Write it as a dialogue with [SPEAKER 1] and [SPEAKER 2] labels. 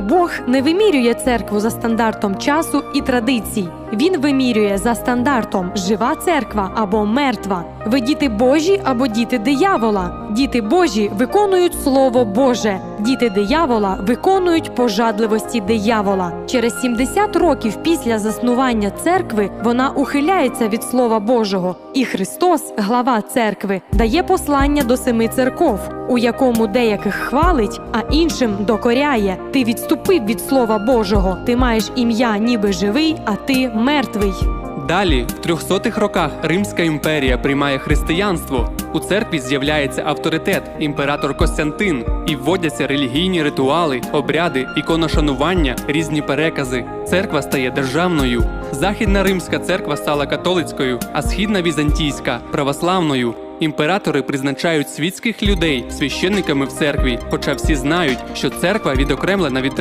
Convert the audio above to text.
[SPEAKER 1] Бог не вимірює церкву за стандартом часу і традицій. Він вимірює за стандартом жива церква або мертва. Ви діти Божі або діти диявола. Діти Божі виконують слово Боже. Діти диявола виконують пожадливості диявола. Через 70 років після заснування церкви вона ухиляється від слова Божого, і Христос, глава церкви, дає послання до семи церков, у якому деяких хвалить, а іншим докоряє. Ти відступив від слова Божого. Ти маєш ім'я, ніби живий, а ти мертвий.
[SPEAKER 2] Далі, в 300-х роках Римська імперія приймає християнство. У церкві з'являється авторитет, імператор Костянтин, і вводяться релігійні ритуали, обряди, іконошанування, різні перекази. Церква стає державною. Західна римська церква стала католицькою, а східна візантійська православною. Імператори призначають світських людей священниками в церкві, хоча всі знають, що церква відокремлена від